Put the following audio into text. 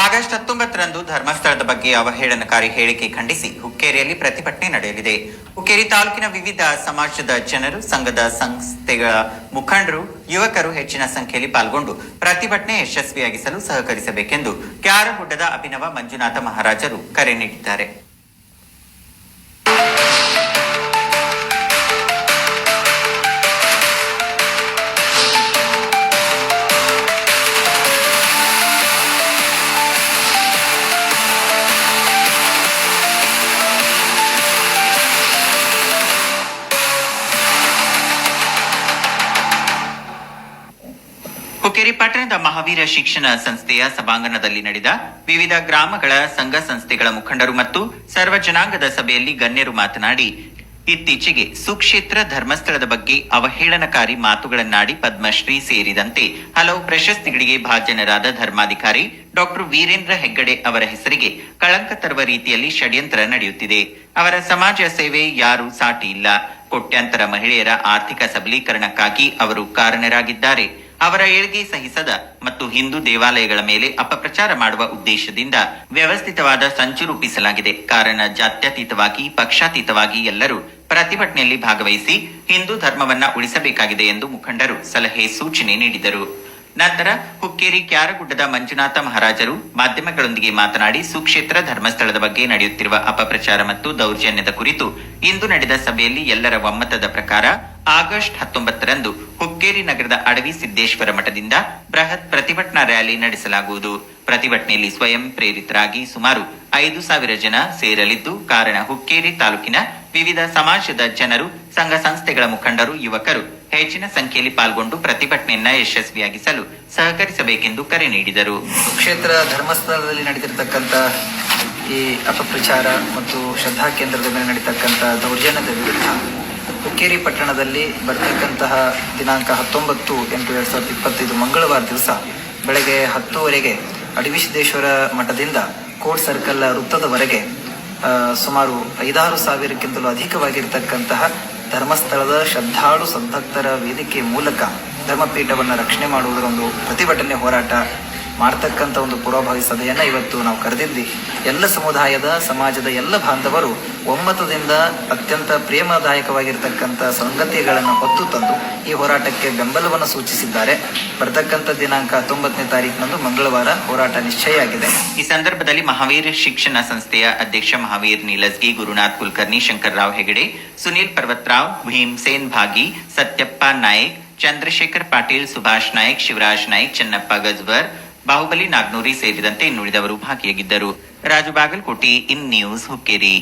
August ಹತ್ತೊಂಬತ್ತರಂದು ಧರ್ಮಸ್ಥಳದ ಬಗ್ಗೆ ಅವಹೇಳನಕಾರಿ ಹೇಳಿಕೆ ಖಂಡಿಸಿ ಹುಕ್ಕೇರಿಯಲ್ಲಿ ಪ್ರತಿಭಟನೆ ನಡೆಯಲಿದೆ. ಹುಕ್ಕೇರಿ ತಾಲೂಕಿನ ವಿವಿಧ ಸಮಾಜದ ಜನರು, ಸಂಘದ ಸಂಸ್ಥೆಗಳ ಮುಖಂಡರು, ಯುವಕರು ಹೆಚ್ಚಿನ ಸಂಖ್ಯೆಯಲ್ಲಿ ಪಾಲ್ಗೊಂಡು ಪ್ರತಿಭಟನೆ ಯಶಸ್ವಿಯಾಗಿಸಲು ಸಹಕರಿಸಬೇಕೆಂದು ಕ್ಯಾರಗುಡ್ಡದ ಅಭಿನವ ಮಂಜುನಾಥ ಮಹಾರಾಜರು ಕರೆ ನೀಡಿದ್ದಾರೆ. ಹುಕ್ಕೇರಿ ಪಟ್ಟಣದ ಮಹಾವೀರ ಶಿಕ್ಷಣ ಸಂಸ್ಥೆಯ ಸಭಾಂಗಣದಲ್ಲಿ ನಡೆದ ವಿವಿಧ ಗ್ರಾಮಗಳ ಸಂಘ ಸಂಸ್ಥೆಗಳ ಮುಖಂಡರು ಮತ್ತು ಸರ್ವ ಜನಾಂಗದ ಸಭೆಯಲ್ಲಿ ಗಣ್ಯರು ಮಾತನಾಡಿ, ಇತ್ತೀಚೆಗೆ ಸುಕ್ಷೇತ್ರ ಧರ್ಮಸ್ಥಳದ ಬಗ್ಗೆ ಅವಹೇಳನಕಾರಿ ಮಾತುಗಳನ್ನಾಡಿ ಪದ್ಮಶ್ರೀ ಸೇರಿದಂತೆ ಹಲವು ಪ್ರಶಸ್ತಿಗಳಿಗೆ ಭಾಜನರಾದ ಧರ್ಮಾಧಿಕಾರಿ ಡಾಕ್ಟರ್ ವೀರೇಂದ್ರ ಹೆಗ್ಗಡೆ ಅವರ ಹೆಸರಿಗೆ ಕಳಂಕ ತರುವ ರೀತಿಯಲ್ಲಿ ಷಡ್ಯಂತ್ರ ನಡೆಯುತ್ತಿದೆ. ಅವರ ಸಮಾಜ ಸೇವೆ ಯಾರು ಸಾಟಿ ಇಲ್ಲ. ಕೋಟ್ಯಾಂತರ ಮಹಿಳೆಯರ ಆರ್ಥಿಕ ಸಬಲೀಕರಣಕ್ಕಾಗಿ ಅವರು ಕಾರಣರಾಗಿದ್ದಾರೆ. ಅವರ ಏಳ್ಗೆ ಸಹಿಸದ ಮತ್ತು ಹಿಂದೂ ದೇವಾಲಯಗಳ ಮೇಲೆ ಅಪಪ್ರಚಾರ ಮಾಡುವ ಉದ್ದೇಶದಿಂದ ವ್ಯವಸ್ಥಿತವಾದ ಸಂಚು ರೂಪಿಸಲಾಗಿದೆ. ಕಾರಣ ಜಾತ್ಯತೀತವಾಗಿ, ಪಕ್ಷಾತೀತವಾಗಿ ಎಲ್ಲರೂ ಪ್ರತಿಭಟನೆಯಲ್ಲಿ ಭಾಗವಹಿಸಿ ಹಿಂದೂ ಧರ್ಮವನ್ನ ಉಳಿಸಬೇಕಾಗಿದೆ ಎಂದು ಮುಖಂಡರು ಸಲಹೆ ಸೂಚನೆ ನೀಡಿದರು. ನಂತರ ಹುಕ್ಕೇರಿ ಕ್ಯಾರಗುಡ್ಡದ ಮಂಜುನಾಥ ಮಹಾರಾಜರು ಮಾಧ್ಯಮಗಳೊಂದಿಗೆ ಮಾತನಾಡಿ, ಸುಕ್ಷೇತ್ರ ಧರ್ಮಸ್ಥಳದ ಬಗ್ಗೆ ನಡೆಯುತ್ತಿರುವ ಅಪಪ್ರಚಾರ ಮತ್ತು ದೌರ್ಜನ್ಯದ ಕುರಿತು ಇಂದು ನಡೆದ ಸಭೆಯಲ್ಲಿ ಎಲ್ಲರ ಒಮ್ಮತದ ಪ್ರಕಾರ ಆಗಸ್ಟ್ ಹತ್ತೊಂಬತ್ತರಂದು ಹುಕ್ಕೇರಿ ನಗರದ ಅಡವಿ ಸಿದ್ದೇಶ್ವರ ಮಠದಿಂದ ಬೃಹತ್ ಪ್ರತಿಭಟನಾ ರ್ಯಾಲಿ ನಡೆಸಲಾಗುವುದು. ಪ್ರತಿಭಟನೆಯಲ್ಲಿ ಸ್ವಯಂ ಪ್ರೇರಿತರಾಗಿ ಸುಮಾರು ಐದು ಸಾವಿರ ಜನ ಸೇರಲಿದ್ದು, ಕಾರಣ ಹುಕ್ಕೇರಿ ತಾಲೂಕಿನ ವಿವಿಧ ಸಮಾಜದ ಜನರು, ಸಂಘ ಸಂಸ್ಥೆಗಳ ಮುಖಂಡರು, ಯುವಕರು ಹೆಚ್ಚಿನ ಸಂಖ್ಯೆಯಲ್ಲಿ ಪಾಲ್ಗೊಂಡು ಪ್ರತಿಭಟನೆಯನ್ನ ಯಶಸ್ವಿಯಾಗಿಸಲು ಸಹಕರಿಸಬೇಕೆಂದು ಕರೆ ನೀಡಿದರು. ಕ್ಷೇತ್ರ ಧರ್ಮಸ್ಥಳದಲ್ಲಿ ನಡೆದಿರತಕ್ಕಂತ ಈ ಅಪಪ್ರಚಾರ ಮತ್ತು ಶ್ರದ್ಧಾ ಕೇಂದ್ರದ ಮೇಲೆ ದೌರ್ಜನ್ಯದ ವಿರುದ್ಧ ಹುಕ್ಕೇರಿ ಪಟ್ಟಣದಲ್ಲಿ ಬರ್ತಕ್ಕಂತಹ ದಿನಾಂಕ ಹತ್ತೊಂಬತ್ತು ಎಂಟು ಎರಡು ಸಾವಿರದ ಇಪ್ಪತ್ತೈದು ಮಂಗಳವಾರ ದಿವಸ ಬೆಳಗ್ಗೆ ಹತ್ತುವರೆಗೆ ಅಡಿವಿಶ್ವೇಶ್ವರ ಮಠದಿಂದ ಕೋರ್ಟ್ ಸರ್ಕಲ್ ವೃತ್ತದವರೆಗೆ ಸುಮಾರು ಐದಾರು ಸಾವಿರಕ್ಕಿಂತಲೂ ಅಧಿಕವಾಗಿರ್ತಕ್ಕಂತಹ ಧರ್ಮಸ್ಥಳದ ಶ್ರದ್ಧಾಳು ಸದ್ಭಕ್ತರ ವೇದಿಕೆ ಮೂಲಕ ಧರ್ಮಪೀಠವನ್ನು ರಕ್ಷಣೆ ಮಾಡುವುದರ ಒಂದು ಪ್ರತಿಭಟನೆ ಹೋರಾಟ ಮಾಡ್ತಕ್ಕಂಥ ಒಂದು ಪೂರ್ವಭಾವಿ ಸಭೆಯನ್ನು ಇವತ್ತು ನಾವು ಕರೆದಿದ್ವಿ. ಎಲ್ಲ ಸಮುದಾಯದ, ಸಮಾಜದ ಎಲ್ಲ ಬಾಂಧವರು ಒಮ್ಮತದಿಂದ ಅತ್ಯಂತ ಪ್ರೇಮದಾಯಕವಾಗಿರ್ತಕ್ಕಂಥ ಸಂಗತಿಗಳನ್ನು ಹೊತ್ತು ತಂದು ಈ ಹೋರಾಟಕ್ಕೆ ಬೆಂಬಲವನ್ನು ಸೂಚಿಸಿದ್ದಾರೆ. ಬರ್ತಕ್ಕಂಥ ದಿನಾಂಕ ಹತ್ತೊಂಬತ್ತನೇ ತಾರೀಕಿನಂದು ಮಂಗಳವಾರ ಹೋರಾಟ ನಿಶ್ಚಯ ಆಗಿದೆ. ಈ ಸಂದರ್ಭದಲ್ಲಿ ಮಹಾವೀರ್ ಶಿಕ್ಷಣ ಸಂಸ್ಥೆಯ ಅಧ್ಯಕ್ಷ ಮಹಾವೀರ್ ನೀಲಸ್ಗಿ ಗುರುನಾಥ್ ಕುಲಕರ್ಣಿ ಶಂಕರ್ರಾವ್ ಹೆಗಡೆ, ಸುನೀಲ್ ಪರ್ವತ್ರಾವ್ ಭೀಮ್ಸೇನ್ ಭಾಗಿ, ಸತ್ಯಪ್ಪ ನಾಯಕ್, ಚಂದ್ರಶೇಖರ್ ಪಾಟೀಲ್, ಸುಭಾಷ್ ನಾಯಕ್, ಶಿವರಾಜ್ ನಾಯಕ್, ಚನ್ನಪ್ಪ ಗಜ್ವರ್ ಬಾಹುಬಲಿ ನಾಗ್ನೂರಿ ಸೇರಿದಂತೆ ಇನ್ನುಳಿದವರು ಭಾಗಿಯಾಗಿದ್ದರು. Raju Bagalkote in news Hukkeri.